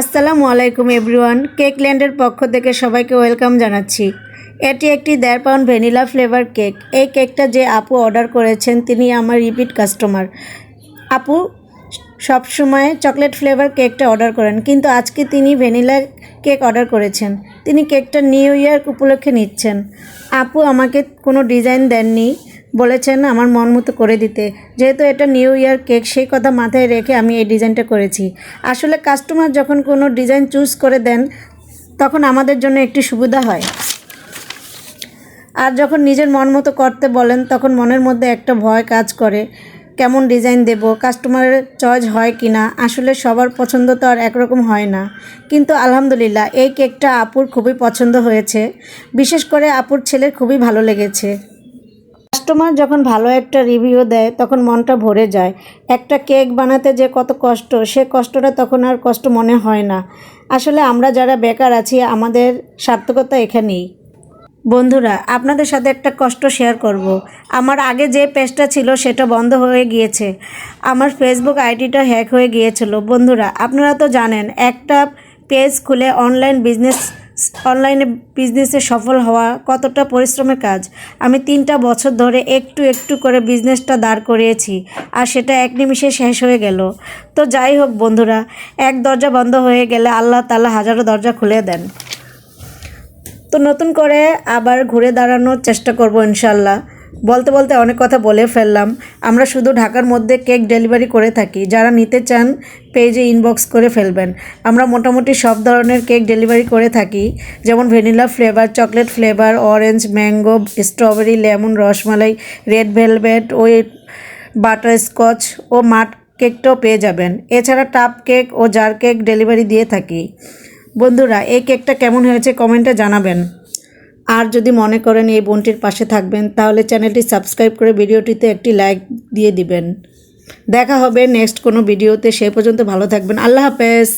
আসসালামু আলাইকুম everyone, cake ল্যান্ডের পক্ষ থেকে সবাইকে ওয়েলকাম জানাচ্ছি। এটি একটি দেড় পাউন্ড ভ্যানিলা ফ্লেভার কেক। এই কেকটা যে আপু অর্ডার করেছেন, তিনি আমার রিপিট কাস্টমার। আপু সবসময় চকলেট ফ্লেভার কেকটা অর্ডার করেন, কিন্তু আজকে তিনি ভ্যানিলা কেক অর্ডার করেছেন। তিনি কেকটা নিউ ইয়ার উপলক্ষে নিচ্ছেন। আপু আমাকে কোনো ডিজাইন দেননি। বলেছেন আমার মন মতো করে দিতে। যেহেতু এটা নিউ ইয়ার কেক সেই কথা মাথায় রেখে আমি এই ডিজাইনটা করেছি। আসলে কাস্টমার যখন কোনো ডিজাইন চুজ করে দেন, তখন আমাদের জন্য একটি সুবিধা হয়। আর যখন নিজের মন মতো করতে বলেন, তখন মনের মধ্যে একটা ভয় কাজ করে, কেমন ডিজাইন দেব কাস্টমারের চয়েস হয় কি না আসলে সবার পছন্দ তো আর একরকম হয় না। কিন্তু আলহামদুলিল্লাহ, এই কেকটা আপুর খুবই পছন্দ হয়েছে। বিশেষ করে আপুর ছেলের খুবই ভালো লেগেছে। কাস্টমার যখন ভালো একটা রিভিউ দেয়, তখন মনটা ভরে যায়। একটা কেক বানাতে যে কত কষ্ট, সে কষ্টটা তখন আর কষ্ট মনে হয় না। আসলে আমরা যারা বেকার আছি, আমাদের সার্থকতা এখানেই। বন্ধুরা, আপনাদের সাথে একটা কষ্ট শেয়ার করব। আমার আগে যে পেজটা ছিল, সেটা বন্ধ হয়ে গিয়েছে। আমার ফেসবুক আইডিটা হ্যাক হয়ে গিয়েছিল। বন্ধুরা, আপনারা তো জানেন, একটা পেজ খুলে অনলাইন বিজনেস অনলাইনে বিজনেসে সফল হওয়া কতটা পরিশ্রমের কাজ? আমি তিনটা বছর ধরে একটু একটু করে বিজনেসটা দাঁড় করিয়েছি আর সেটা এক নিমিষে শেষ হয়ে গেল। তো যাই হোক বন্ধুরা, এক দরজা বন্ধ হয়ে গেলে আল্লাহ তালা হাজারো দরজা খুলে দেন। তো নতুন করে আবার ঘুরে দাঁড়ানোর চেষ্টা করব ইনশাল্লাহ বলতে বলতে অনেক কথা বলে ফেললাম। আমরা শুধু ঢাকার মধ্যে কেক ডেলিভারি করে থাকি। যারা নিতে চান, পেজে ইনবক্স করে ফেলবেন। আমরা মোটামুটি সব ধরনের কেক ডেলিভারি করে থাকি। যেমন vanilla flavour, chocolate flavour, orange, mango, strawberry, lemon, rasmalai, red velvet, ওই বাটার স্কচ ও মাট কেকটাও পেয়ে যাবেন। এছাড়া টাপ কেক ও জার কেক ডেলিভারি দিয়ে থাকি। বন্ধুরা, এই কেকটা কেমন হয়েছে কমেন্টে জানাবেন। আর যদি মনে করেন এই বোনটির পাশে থাকবেন, তাহলে চ্যানেলটি সাবস্ক্রাইব করে ভিডিওটিতে একটি লাইক দিয়ে দিবেন। দেখা হবে নেক্সট কোনো ভিডিওতে, সে পর্যন্ত ভালো থাকবেন। আল্লাহ হাফেজ।